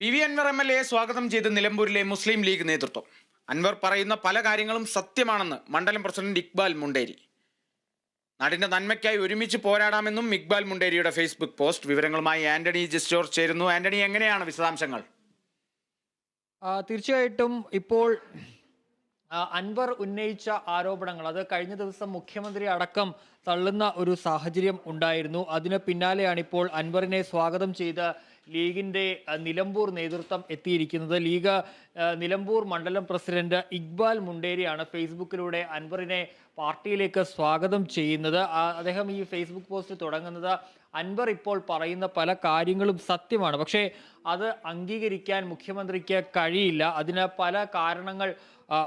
P V Anwar M L A സ്വാഗതം ചെയ്ത് നിലമ്പൂരിലെ മുസ്ലിം ലീഗ് നേതൃത്വം. അൻവർ പറയുന്ന പല കാര്യങ്ങളും സത്യമാണെന്ന് മണ്ഡലം പ്രസിഡന്റ് ഇക്ബാൽ മുണ്ടേരി. നാടിന്റെ നന്മയ്ക്കായി ഒരുമിച്ച് പോരാടാമെന്നും ഇക്ബാൽ മുണ്ടേരിയുടെ ഫേസ്ബുക്ക് പോസ്റ്റ്. വിവരങ്ങളുമായി ആന്റണി ജിസ്റ്റോർ ചേരുന്നു. ആന്റണി എങ്ങനെയാണ് വിശദാംശങ്ങൾ? തീർച്ചയായിട്ടും ഇപ്പോൾ അൻവർ ഉന്നയിച്ച ആരോപണങ്ങൾ അത് കഴിഞ്ഞ ദിവസം മുഖ്യമന്ത്രി അടക്കം തള്ളുന്ന ഒരു സാഹചര്യം ഉണ്ടായിരുന്നു. അതിന് പിന്നാലെയാണ് ഇപ്പോൾ അൻവറിനെ സ്വാഗതം ചെയ്ത് ലീഗിന്റെ ആ, നിലമ്പൂർ നേതൃത്വം എത്തിയിരിക്കുന്നത്. ലീഗ് നിലമ്പൂർ മണ്ഡലം പ്രസിഡന്റ് ഇക്ബാൽ മുണ്ടേരിയാണ് ഫേസ്ബുക്കിലൂടെ അൻവറിനെ പാർട്ടിയിലേക്ക് സ്വാഗതം ചെയ്യുന്നത്. അദ്ദേഹം ഈ ഫേസ്ബുക്ക് പോസ്റ്റ് തുടങ്ങുന്നത് അൻവർ ഇപ്പോൾ പറയുന്ന പല കാര്യങ്ങളും സത്യമാണ്. പക്ഷേ അത് അംഗീകരിക്കാൻ മുഖ്യമന്ത്രിക്ക് കഴിയില്ല. അതിന് പല കാരണങ്ങൾ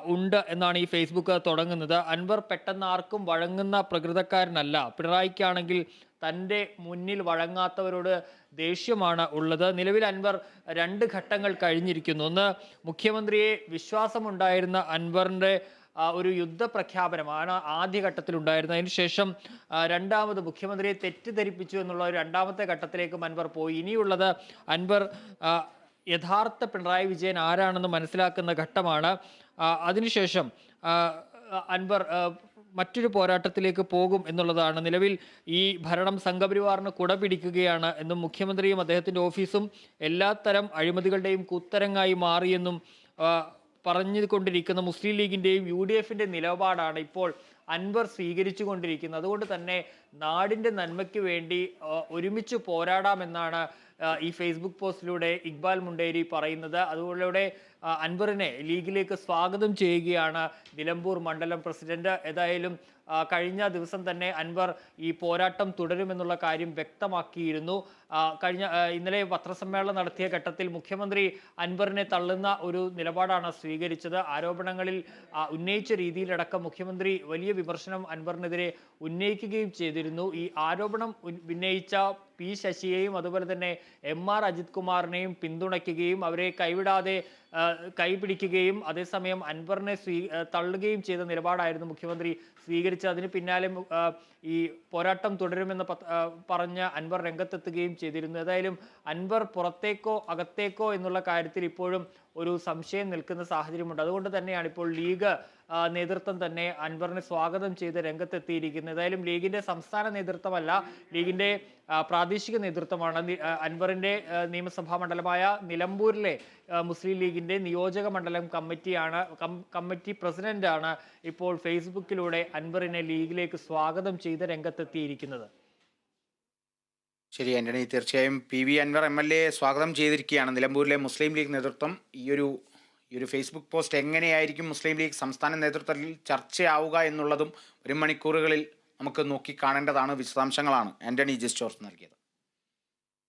ഉണ്ട് എന്നാണ് ഈ ഫേസ്ബുക്ക് തുടങ്ങുന്നത്. അൻവർ പെട്ടെന്ന് ആർക്കും വഴങ്ങുന്ന പ്രകൃതക്കാരനല്ല. പിണറായിക്കാണെങ്കിൽ തന്റെ മുന്നിൽ വഴങ്ങാത്തവരോട് ദേഷ്യമാണ് ഉള്ളത്. നിലവിൽ അൻവർ രണ്ട് ഘട്ടങ്ങൾ കഴിഞ്ഞിരിക്കുന്നു. ഒന്ന് മുഖ്യമന്ത്രിയെ വിശ്വാസമുണ്ടായിരുന്ന അൻവറിന്റെ ഒരു യുദ്ധപ്രഖ്യാപനമാണ് ആദ്യഘട്ടത്തിൽ ഉണ്ടായിരുന്നത് ആ, രണ്ടാമത് മുഖ്യമന്ത്രിയെ തെറ്റിദ്ധരിപ്പിച്ചു എന്നുള്ള ഒരു രണ്ടാമത്തെ ഘട്ടത്തിലേക്ക് അൻവർ പോയി. ഇനിയുള്ളത് അൻവർ യഥാർത്ഥ പിണറായി വിജയൻ ആരാണെന്ന് മനസ്സിലാക്കുന്ന ഘട്ടമാണ്. അതിനുശേഷം അൻവർ മറ്റൊരു പോരാട്ടത്തിലേക്ക് പോകും എന്നുള്ളതാണ്. നിലവിൽ ഈ ഭരണം സംഘപരിവാറിന് കുട പിടിക്കുകയാണ് എന്നും മുഖ്യമന്ത്രിയും അദ്ദേഹത്തിന്റെ ഓഫീസും എല്ലാത്തരം അഴിമതികളുടെയും കുത്തരങ്ങായി മാറിയെന്നും പറഞ്ഞുകൊണ്ടിരിക്കുന്ന മുസ്ലിം ലീഗിന്റെയും യു ഡി എഫിന്റെ നിലപാടാണ് ഇപ്പോൾ അൻവർ സ്വീകരിച്ചു കൊണ്ടിരിക്കുന്നത് അതുകൊണ്ട് തന്നെ നാടിന്റെ നന്മയ്ക്ക് വേണ്ടി ഒരുമിച്ച് പോരാടാമെന്നാണ് ഈ ഫേസ്ബുക്ക് പോസ്റ്റിലൂടെ ഇക്ബാൽ മുണ്ടേരി പറയുന്നത്. അതുപോലെ അൻവറിനെ ലീഗിലേക്ക് സ്വാഗതം ചെയ്യുകയാണ് നിലമ്പൂർ മണ്ഡലം പ്രസിഡന്റ്. ഏതായാലും കഴിഞ്ഞ ദിവസം തന്നെ അൻവർ ഈ പോരാട്ടം തുടരുമെന്നുള്ള കാര്യം വ്യക്തമാക്കിയിരുന്നു. കഴിഞ്ഞ ഇന്നലെ പത്രസമ്മേളനം നടത്തിയ ഘട്ടത്തിൽ മുഖ്യമന്ത്രി അൻവറിനെ തള്ളുന്ന ഒരു നിലപാടാണ് സ്വീകരിച്ചത്. ആരോപണങ്ങളിൽ ഉന്നയിച്ച രീതിയിലടക്കം മുഖ്യമന്ത്രി വലിയ വിമർശനം അൻവറിനെതിരെ ഉന്നയിക്കുകയും ചെയ്തിരുന്നു. ഈ ആരോപണം ഉന്നയിച്ച പി ശശിയെയും അതുപോലെ തന്നെ എം ആർ അജിത് കുമാറിനെയും പിന്തുണയ്ക്കുകയും അവരെ കൈവിടാതെ കൈപിടിക്കുകയും അതേസമയം അൻവറിനെ സ്വീ തള്ളുകയും ചെയ്ത നിലപാടായിരുന്നു മുഖ്യമന്ത്രി സ്വീകരിച്ചത്. അതിന് പിന്നാലെ ഈ പോരാട്ടം തുടരുമെന്ന് പറഞ്ഞ അൻവർ രംഗത്തെത്തുകയും ചെയ്തിരുന്നു. ഏതായാലും അൻവർ പുറത്തേക്കോ അകത്തേക്കോ എന്നുള്ള കാര്യത്തിൽ ഇപ്പോഴും ഒരു സംശയം നിൽക്കുന്ന സാഹചര്യമുണ്ട്. അതുകൊണ്ട് തന്നെയാണ് ഇപ്പോൾ ലീഗ് നേതൃത്വം തന്നെ അൻവറിനെ സ്വാഗതം ചെയ്ത് രംഗത്തെത്തിയിരിക്കുന്നത്. ഏതായാലും ലീഗിന്റെ സംസ്ഥാന നേതൃത്വമല്ല ലീഗിന്റെ പ്രാദേശിക നേതൃത്വമാണ്. അൻവറിന്റെ നിയമസഭാ മണ്ഡലമായ നിലമ്പൂരിലെ മുസ്ലിം ലീഗിന്റെ നിയോജക മണ്ഡലം കമ്മിറ്റിയാണ് കമ്മിറ്റി പ്രസിഡന്റാണ് ഇപ്പോൾ ഫേസ്ബുക്കിലൂടെ അൻവറിനെ ലീഗിലേക്ക് സ്വാഗതം ചെയ്ത് രംഗത്തെത്തിയിരിക്കുന്നത്. ശരി ആന്റണി. തീർച്ചയായും P V Anwar M L A സ്വാഗതം ചെയ്തിരിക്കുകയാണ്. നിലമ്പൂരിലെ മുസ്ലിം ലീഗ് നേതൃത്വം ഈ ഒരു ഈ ഒരു ഫേസ്ബുക്ക് പോസ്റ്റ് എങ്ങനെയായിരിക്കും മുസ്ലിം ലീഗ് സംസ്ഥാന നേതൃത്വത്തിൽ ചർച്ചയാവുക എന്നുള്ളതും ഒരു മണിക്കൂറുകളിൽ നമുക്ക് നോക്കി കാണേണ്ടതാണ് വിശദാംശങ്ങളാണ് ആന്റണി ചോർത്ത് നൽകിയത്.